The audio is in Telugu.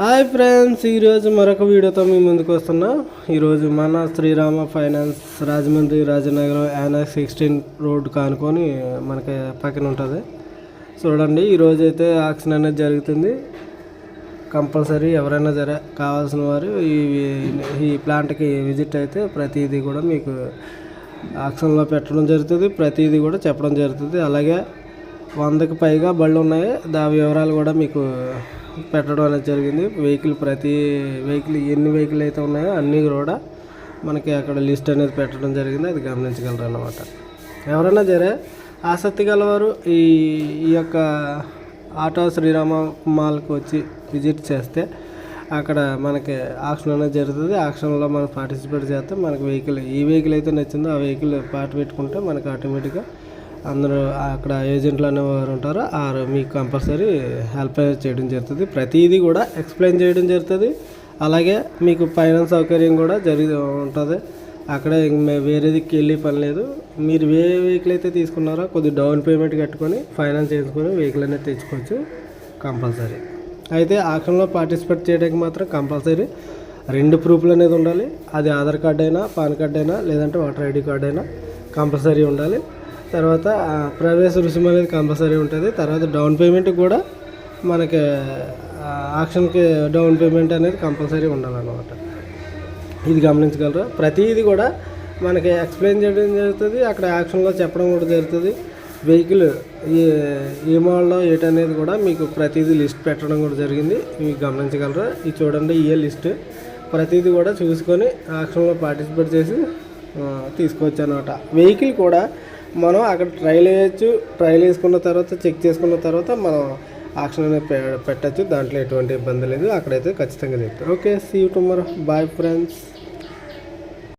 హాయ్ ఫ్రెండ్స్ ఈరోజు మరొక వీడియోతో మీ ముందుకు వస్తున్నా. ఈరోజు మన Srirama finance Rajahmundry Rajanagaram యానక్ sixteen road కానుకొని మనకి పక్కన ఉంటుంది. చూడండి ఈరోజు అయితే ఆక్షన్ అనేది జరుగుతుంది. కంపల్సరీ ఎవరైనా జర కావాల్సిన వారు ఈ ఈ ప్లాంట్కి విజిట్ అయితే ప్రతిదీ కూడా మీకు ఆక్షన్లో పెట్టడం జరుగుతుంది. ప్రతిదీ కూడా చెప్పడం జరుగుతుంది. అలాగే వందకి పైగా బళ్ళు ఉన్నాయి. దాని వివరాలు కూడా మీకు పెట్టడం అనేది జరిగింది. వెహికల్ ప్రతి వెహికల్ ఎన్ని వెహికల్ అయితే ఉన్నాయో అన్నీ కూడా మనకి అక్కడ లిస్ట్ అనేది పెట్టడం జరిగింది. అది గమనించగలరు అన్నమాట. ఎవరైనా జరే ఆసక్తి గలవారు ఈ ఈ యొక్క ఆటో శ్రీరామ మాల్కి వచ్చి విజిట్ చేస్తే అక్కడ మనకి ఆక్షన్ అనేది జరుగుతుంది. ఆక్షన్లో మనం పార్టిసిపేట్ చేస్తే మనకి వెహికల్ ఈ వెహికల్ అయితే నచ్చిందో ఆ వెహికల్ పాట పెట్టుకుంటే మనకి ఆటోమేటిక్గా అందరూ అక్కడ ఏజెంట్లు అనేవారు ఉంటారు. ఆ మీకు కంపల్సరీ హెల్ప్ చేయడం జరుగుతుంది. ప్రతిదీ కూడా ఎక్స్ప్లెయిన్ చేయడం జరుగుతుంది. అలాగే మీకు ఫైనాన్స్ సౌకర్యం కూడా జరిగి ఉంటుంది. అక్కడ వేరేదికి వెళ్ళే పని లేదు. మీరు ఏ వెహికల్ అయితే తీసుకున్నారో కొద్ది డౌన్ పేమెంట్ కట్టుకొని ఫైనాన్స్ చేసుకొని వెహికల్ అనేది తెచ్చుకోవచ్చు. కంపల్సరీ అయితే ఆక్షన్లో పార్టిసిపేట్ చేయడానికి మాత్రం కంపల్సరీ రెండు ప్రూఫ్లు అనేది ఉండాలి. అది ఆధార్ కార్డ్ అయినా పాన్ కార్డ్ అయినా లేదంటే ఓటర్ ఐడి కార్డ్ అయినా కంపల్సరీ ఉండాలి. తర్వాత ప్రవేశ రుసుము అనేది కంపల్సరీ ఉంటుంది. తర్వాత డౌన్ పేమెంట్ కూడా మనకి ఆక్షన్కి డౌన్ పేమెంట్ అనేది కంపల్సరీ ఉండాలన్నమాట. ఇది గమనించగలరు? ప్రతిదీ కూడా మనకి ఎక్స్ప్లెయిన్ చేయడం జరుగుతుంది. అక్కడ యాక్షన్లో చెప్పడం కూడా జరుగుతుంది. వెహికల్ ఏ ఏ మోడల్లో ఏటనేది కూడా మీకు ప్రతిదీ లిస్ట్ పెట్టడం కూడా జరిగింది. మీకు గమనించగలరు? ఇది చూడండి ఇయే లిస్ట్. ప్రతిదీ కూడా చూసుకొని యాక్షన్లో పార్టిసిపేట్ చేసి తీసుకోవచ్చు అనమాట వెహికల్ కూడా మనం అక్కడ ట్రైల్ వేయచ్చు ట్రైల్ వేసుకున్న తర్వాత చెక్ చేసుకున్న తర్వాత మనం ఆక్షన్ అనేది పె- పెట్టచ్చు. దాంట్లో ఎటువంటి ఇబ్బంది లేదు. అక్కడైతే ఖచ్చితంగా చెప్తారు. Okay see you tomorrow bye friends